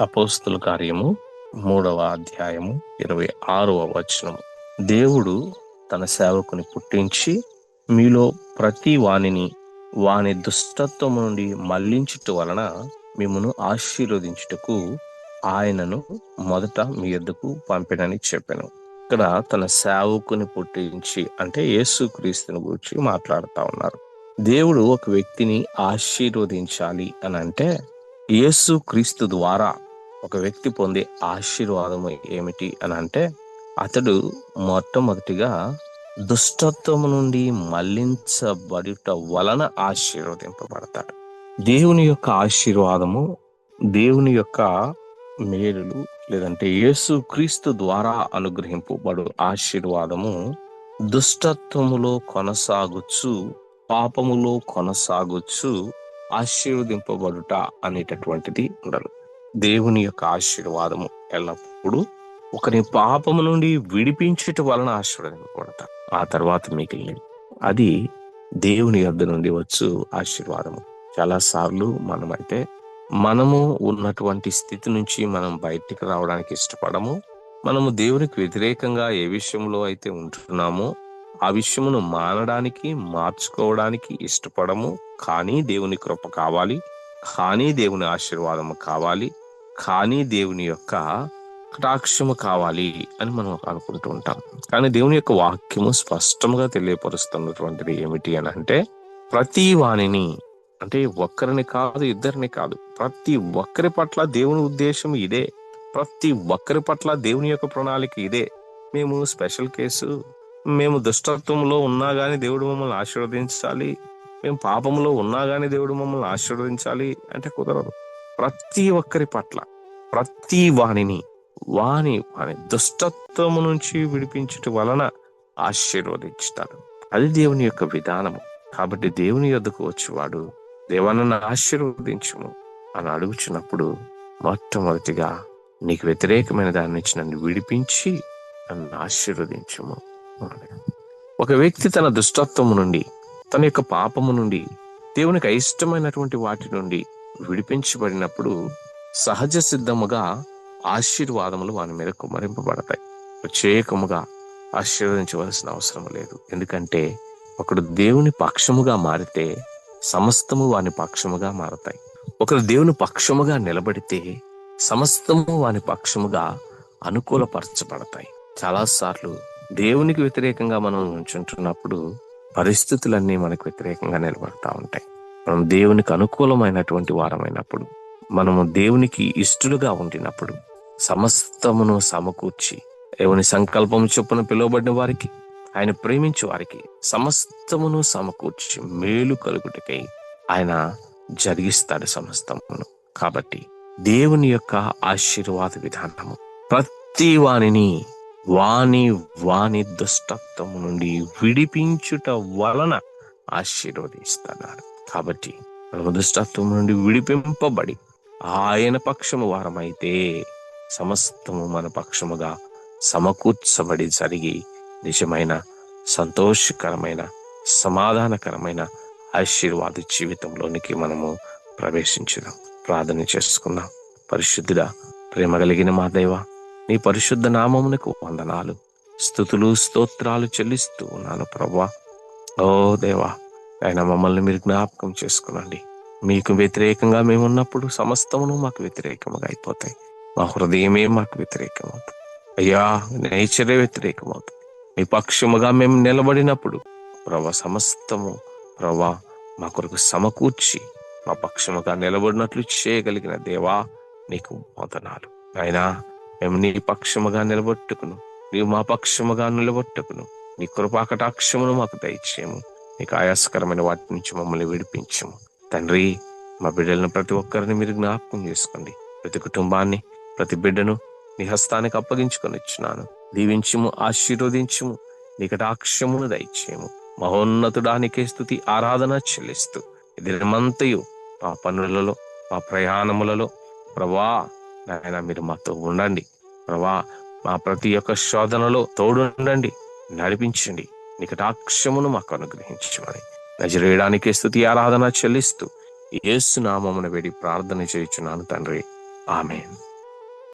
అపోస్తుల కార్యము మూడవ అధ్యాయము ఇరవై ఆరవ వచనము. దేవుడు తన సేవకుని పుట్టించి మీలో ప్రతి వానిని వాని దుష్టత్వము నుండి మళ్ళించుట వలన మిమ్మను ఆశీర్వదించుటకు ఆయనను మొదట మీ ఎద్దుకు పంపినని చెప్పాను. ఇక్కడ తన సేవకుని పుట్టించి అంటే యేసుక్రీస్తుని గురించి మాట్లాడుతూ ఉన్నారు. దేవుడు ఒక వ్యక్తిని ఆశీర్వదించాలి అని అంటే యేసు క్రీస్తు ద్వారా ఒక వ్యక్తి పొందే ఆశీర్వాదము ఏమిటి అని అంటే అతడు మొట్టమొదటిగా దుష్టత్వము నుండి మళ్ళించబడుట వలన ఆశీర్వదింపబడతాడు. దేవుని యొక్క ఆశీర్వాదము దేవుని యొక్క మేలులు లేదంటే యేసు క్రీస్తు ద్వారా అనుగ్రహింపబడు ఆశీర్వాదము దుష్టత్వములో కొనసాగొచ్చు పాపములో కొనసాగొచ్చు ఆశీర్వదింపబడుట అనేటటువంటిది ఉండదు. దేవుని యొక్క ఆశీర్వాదము ఎల్లప్పుడూ ఒకరి పాపము నుండి విడిపించట వలన ఆశీర్వదింపబడతారు ఆ తర్వాత మిగిలినది అది దేవుని యొద్ నుండి వచ్చు ఆశీర్వాదము. చాలా సార్లు మనమైతే మనము ఉన్నటువంటి స్థితి నుంచి మనం బయటికి రావడానికి ఇష్టపడము. మనము దేవునికి వ్యతిరేకంగా ఏ విషయంలో అయితే ఉంటున్నామో ఆ విషయమును మానడానికి మార్చుకోవడానికి ఇష్టపడము. కానీ దేవుని కృప కావాలి. కానీ దేవుని ఆశీర్వాదము కావాలి. కానీ దేవుని యొక్క కటాక్షము కావాలి అని మనం అనుకుంటూ ఉంటాం. కానీ దేవుని యొక్క వాక్యము స్పష్టంగా తెలియపరుస్తున్నటువంటిది ఏమిటి అని అంటే ప్రతి వాణిని అంటే ఒక్కరిని కాదు ఇద్దరిని కాదు ప్రతి ఒక్కరి పట్ల దేవుని ఉద్దేశం ఇదే. ప్రతి ఒక్కరి పట్ల దేవుని యొక్క ప్రణాళిక ఇదే. మేము స్పెషల్ కేసు మేము దుష్టత్వంలో ఉన్నా కానీ దేవుడు మమ్మల్ని ఆశీర్వదించాలి. మేము పాపంలో ఉన్నా కానీ దేవుడు మమ్మల్ని ఆశీర్వదించాలి అంటే కుదరదు. ప్రతి ఒక్కరి పట్ల ప్రతి వాణిని వాని వాని దుష్టత్వము నుంచి విడిపించుట వలన ఆశీర్వదించుతాడు అది దేవుని యొక్క విధానము. కాబట్టి దేవుని యొద్దకు వచ్చేవాడు దేవానన్న ఆశీర్వదించుము అని అడుగుచున్నప్పుడు మొట్టమొదటిగా నీకు వ్యతిరేకమైన దాని నుంచి నన్ను విడిపించి నన్ను ఆశీర్వదించుము ఒక వ్యక్తి తన దుష్టత్వము నుండి తన యొక్క పాపము నుండి దేవునికి అయిష్టమైనటువంటి వాటి నుండి విడిపించబడినప్పుడు సహజ సిద్ధముగా ఆశీర్వాదములు వాని మీద కుమరింపబడతాయి ప్రత్యేకముగా ఆశీర్వదించవలసిన అవసరం లేదు. ఎందుకంటే ఒకడు దేవుని పక్షముగా మారితే సమస్తము వాని పక్షముగా మారతాయి. ఒకరు దేవుని పక్షముగా నిలబడితే సమస్తము వాని పక్షముగా అనుకూలపరచబడతాయి. చాలా సార్లు దేవునికి వ్యతిరేకంగా మనం ఉంచుంటున్నప్పుడు పరిస్థితులన్నీ మనకు వ్యతిరేకంగా నిలబడతా ఉంటాయి. మనం దేవునికి అనుకూలమైనటువంటి వారమైనప్పుడు మనము దేవునికి ఇష్టలుగా ఉండినప్పుడు సమస్తమును సమకూర్చి దేవుని సంకల్పం చొప్పున పిలువబడిన వారికి ఆయన ప్రేమించే వారికి సమస్తమును సమకూర్చి మేలు కలుగుటకై ఆయన జరిగిస్తాడు సమస్తమును. కాబట్టి దేవుని యొక్క ఆశీర్వాద విధానము ప్రతి వాణిని వాని వాని దుష్టత్వము నుండి విడిపించుట వలన ఆశీర్వదిస్తున్నారు కాబట్టి మనము దుష్టత్వం నుండి విడిపింపబడి ఆయన పక్షము వారమైతే సమస్తము మన పక్షముగా సమకూర్చబడి జరిగి నిజమైన సంతోషకరమైన సమాధానకరమైన ఆశీర్వాద జీవితంలోనికి మనము ప్రవేశించుదాం. ప్రార్థన చేసుకుందాం. పరిశుద్ధుడా ప్రేమ కలిగిన మా దేవ నీ పరిశుద్ధ నామమునకు వందనాలు స్థుతులు స్తోత్రాలు చెల్లిస్తూ ఉన్నాను ప్రభా. ఓ దేవా ఆయన మమ్మల్ని మీరు జ్ఞాపకం చేసుకునండి. మీకు వ్యతిరేకంగా మేము ఉన్నప్పుడు సమస్తమును మాకు వ్యతిరేకముగా అయిపోతాయి. మా హృదయమే మాకు వ్యతిరేకమవుతుంది. అయ్యా నేచరే వ్యతిరేకమవుతుంది. మీ పక్షముగా మేము నిలబడినప్పుడు ప్రభా సమస్తము ప్రభా మా కొరకు సమకూర్చి మా పక్షముగా నిలబడినట్లు చేయగలిగిన దేవా నీకు వందనాలు. అయినా మేము నీ పక్షముగా నిలబొట్టుకును. నీవు మా పక్షముగా నిలబొట్టుకును. నీ కృపాకటాక్షమును మాకు దయచేయము. నీకు ఆయాసకరమైన వాటి నుంచి మమ్మల్ని విడిపించము. తండ్రి మా బిడ్డలను ప్రతి ఒక్కరిని మీరు జ్ఞాపకం చేసుకోండి. ప్రతి కుటుంబాన్ని ప్రతి బిడ్డను నీ హస్తానికి అప్పగించుకొని ఇచ్చినాను దీవించుము ఆశీర్వదించుము నీ కటాక్షమును దయచేయము. మహోన్నతుడానికే స్థుతి ఆరాధన చెల్లిస్తూ దినమంతయు మా పనులలో మా ప్రయాణములలో ప్రభా నాయన మీరు మాతో ఉండండి. ప్రభా మా ప్రతి ఒక్క శోధనలో తోడుండండి నడిపించండి. నీ కటాక్షమును మాకు అనుగ్రహించమని నజరేయడానికి స్థుతి ఆరాధన చెల్లిస్తూ ఏసునామమున వేడి ప్రార్థన చేయుచున్నాను తండ్రి. ఆమె